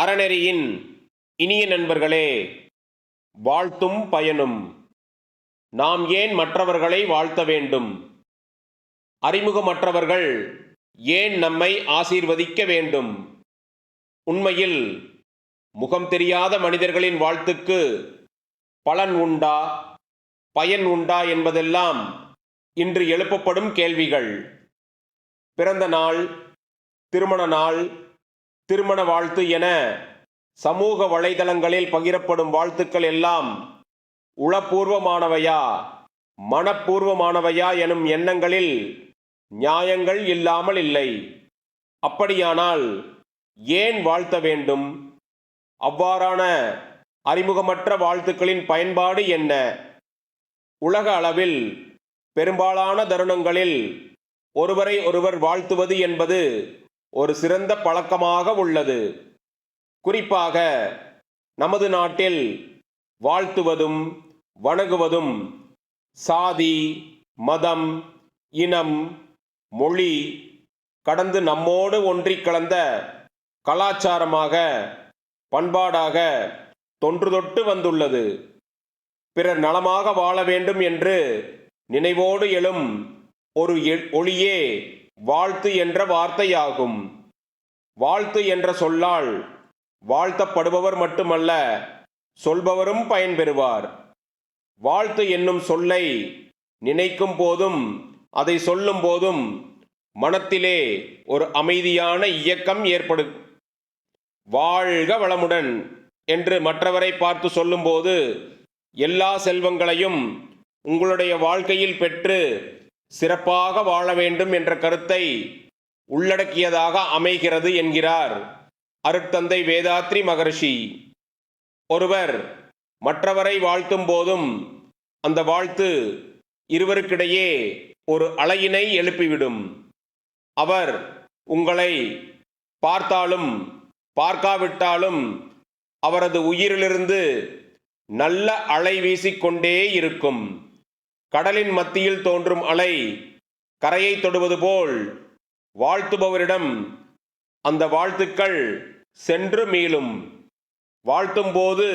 அறநெறியின் இனிய நண்பர்களே வாழ்த்தும் பயனும். நாம் ஏன் மற்றவர்களை வாழ்த்த வேண்டும்? அறிமுகமற்றவர்கள் ஏன் நம்மை ஆசீர்வதிக்க வேண்டும்? உண்மையில் முகம் தெரியாத மனிதர்களின் வாழ்த்துக்கு பலன் உண்டா? பயன் உண்டா என்பதெல்லாம் இன்று எழுப்பப்படும் கேள்விகள். பிறந்த நாள் திருமண நாள் திருமண வாழ்த்து என சமூக வலைதளங்களில் பகிரப்படும் வாழ்த்துக்கள் எல்லாம் உளப்பூர்வமானவையா மனப்பூர்வமானவையா எனும் எண்ணங்களில் நியாயங்கள் இல்லாமல் இல்லை. அப்படியானால் ஏன் வாழ்த்த வேண்டும்? அவ்வாறான அறிமுகமற்ற வாழ்த்துக்களின் பயன்பாடு என்ன? உலக அளவில் பெரும்பாலான தருணங்களில் ஒருவரை ஒருவர் வாழ்த்துவது என்பது ஒரு சிறந்த பழக்கமாக உள்ளது. குறிப்பாக நமது நாட்டில் வாழ்த்துவதும் வணங்குவதும் சாதி மதம் இனம் மொழி கடந்து நம்மோடு ஒன்றிக் கலந்த கலாச்சாரமாக பண்பாடாக தொன்று தொட்டு வந்துள்ளது. பிறர் நலமாக வாழ வேண்டும் என்று நினைவோடு எழும் ஒரு எ- ஒளியே வாழ்த்து என்ற வார்த்தையாகும். வாழ்த்து என்ற சொல்லால் வாழ்த்தப்படுபவர் மட்டுமல்ல சொல்பவரும் பயன்பெறுவார். வாழ்த்து என்னும் சொல்லை நினைக்கும் போதும் அதை சொல்லும் போதும் மனத்திலே ஒரு அமைதியான இயக்கம் ஏற்படு வாழ்க வளமுடன் என்று மற்றவரை பார்த்து சொல்லும்போது எல்லா செல்வங்களையும் உங்களுடைய வாழ்க்கையில் பெற்று சிறப்பாக வாழ வேண்டும் என்ற கருத்தை உள்ளடக்கியதாக அமைகிறது என்கிறார் அருட்தந்தை வேதாத்ரி மகர்ஷி. ஒருவர் மற்றவரை வாழ்த்தும் போதும் அந்த வாழ்த்து இருவருக்கிடையே ஒரு அலையினை எழுப்பிவிடும். அவர் உங்களை பார்த்தாலும் பார்க்காவிட்டாலும் அவரது உயிரிலிருந்து நல்ல அலை வீசிக்கொண்டே இருக்கும். கடலின் மத்தியில் தோன்றும் அலை கரையை தொடுவது போல் வாழ்த்துபவரிடம் அந்த வாழ்த்துக்கள் சென்று மீளும். வாழ்த்தும்போது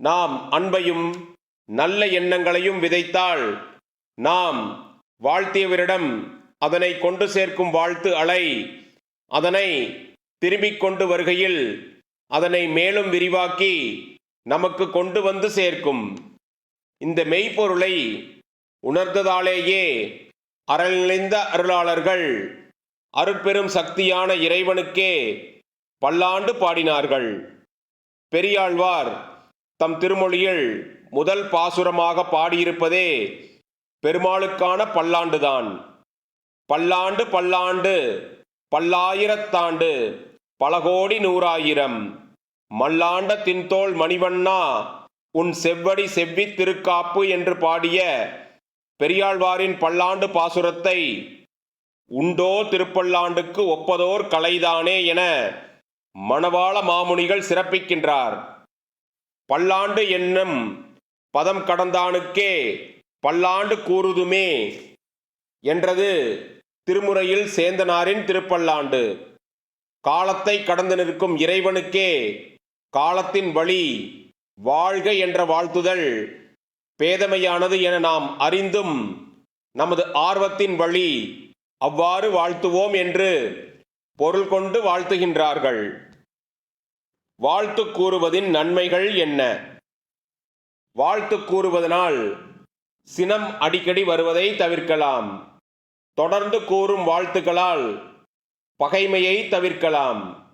நாம் அன்பையும் நல்ல எண்ணங்களையும் விதைத்தால் நாம் வாழ்த்தியவரிடம் அதனை கொண்டு சேர்க்கும் வாழ்த்து அலை அதனை திரும்பிக் கொண்டு வருகையில் அதனை மேலும் விரிவாக்கி நமக்கு கொண்டு வந்து சேர்க்கும். இந்த மெய்ப்பொருளை உணர்ந்ததாலேயே அருள் நிறைந்த அருளாளர்கள் அருட்பெரும் சக்தியான இறைவனுக்கே பல்லாண்டு பாடினார்கள். பெரியாழ்வார் தம் திருமொழியில் முதல் பாசுரமாக பாடியிருப்பதே பெருமாளுக்கான பல்லாண்டுதான். பல்லாண்டு பல்லாண்டு பல்லாயிரத்தாண்டு பல கோடி நூறாயிரம். மல்லாண்ட தின்தோல் மணிவண்ணா உன் செவ்வடி செவ்வி திருக்காப்பு என்று பாடிய பெரியாழ்வாரின் பல்லாண்டு பாசுரத்தை உண்டோ திருப்பல்லாண்டுக்கு ஒப்பதோர் கலைதானே என மணவாள மாமுனிகள் சிறப்பிக்கின்றார். பல்லாண்டு என்னும் பதம் கடந்தானுக்கே பல்லாண்டு கூறுதுமே என்றது திருமுறையில் சேந்தனாரின் திருப்பல்லாண்டு. காலத்தை கடந்து நிற்கும் இறைவனுக்கே காலத்தின் வழி வாழ்க என்ற வாழ்த்துதல் பேதமையானது என நாம் அறிந்தும் நமது ஆர்வத்தின் வழி அவ்வாறு வாழ்த்துவோம் என்று பொருள் கொண்டு வாழ்த்துகின்றார்கள். வாழ்த்து கூறுவதின் நன்மைகள் என்ன? வாழ்த்து கூறுவதனால் சினம் அடிக்கடி வருவதை தவிர்க்கலாம். தொடர்ந்து கூறும் வாழ்த்துக்களால் பகைமையை தவிர்க்கலாம்.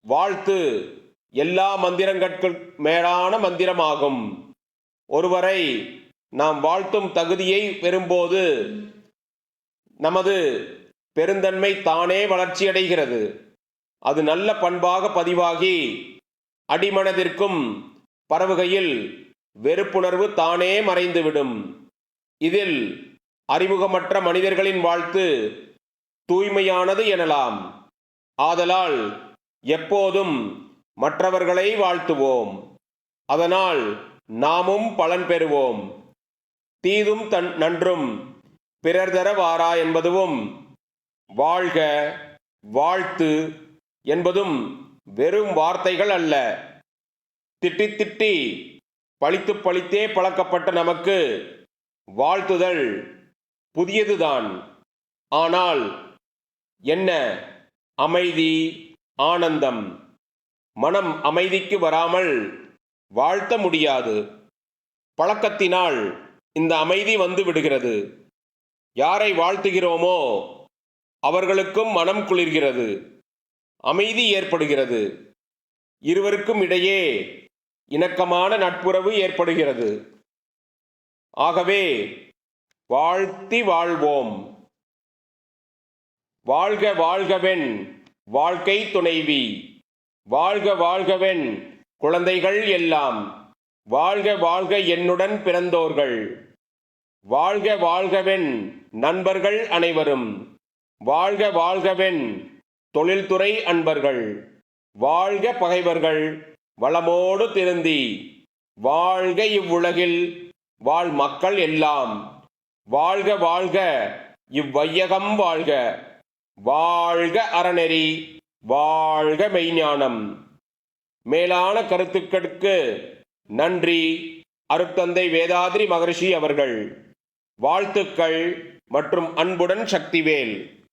வாழ்த்து எல்லா மந்திரங்களுக்கு மேலான மந்திரமாகும். ஒருவரை நாம் வாழ்த்தும் தகுதியை பெறும்போது நமது பெருந்தன்மை தானே வளர்ச்சியடைகிறது. அது நல்ல பண்பாக பதிவாகி அடிமனதிற்கும் பரவுகையில் வெறுப்புணர்வு தானே மறைந்துவிடும். இதில் அறிமுகமற்ற மனிதர்களின் வாழ்த்து தூய்மையானது எனலாம். ஆதலால் எப்போதும் மற்றவர்களை வாழ்த்துவோம். அதனால் நாமும் பலன் பெறுவோம். தீதும் தன் நன்றும் பிறர் தர வாரா என்பதுவும் வாழ்க வாழ்த்து என்பதும் வெறும் வார்த்தைகள் அல்ல. திட்டி திட்டி பழித்து பழித்தே பழக்கப்பட்ட நமக்கு வாழ்த்துதல் புதியதுதான். ஆனால் என்ன அமைதி ஆனந்தம்? மனம் அமைதிக்கு வராமல் வாழ்த்த முடியாது. பழக்கத்தினால் இந்த அமைதி வந்து விடுகிறது. யாரை வாழ்த்துகிறோமோ அவர்களுக்கும் மனம் குளிர்கிறது. அமைதி ஏற்படுகிறது. இருவருக்கும் இடையே இணக்கமான நட்புறவு ஏற்படுகிறது. ஆகவே வாழ்த்தி வாழ்வோம். வாழ்க வாழ்கவென் வாழ்க்கை துணைவி. வாழ்க வாழ்கவென் குழந்தைகள் எல்லாம் வாழ்க வாழ்க என்னுடன் பிறந்தோர்கள். வாழ்க வாழ்கவென் நண்பர்கள் அனைவரும். வாழ்க வாழ்கவென் தொழில்துறை அன்பர்கள். வாழ்க பகைவர்கள் வளமோடு திருந்தி. வாழ்க இவ்வுலகில் வாழ் மக்கள் எல்லாம். வாழ்க வாழ்க இவ்வையகம் வாழ்க. வாழ்க அறநெறி வாழ்க மெய்ஞானம். மேலான கருத்துக்களுக்கு நன்றி. அருட்தந்தை வேதாதிரி மகரிஷி அவர்கள். வாழ்த்துக்கள் மற்றும் அன்புடன் சக்திவேல்.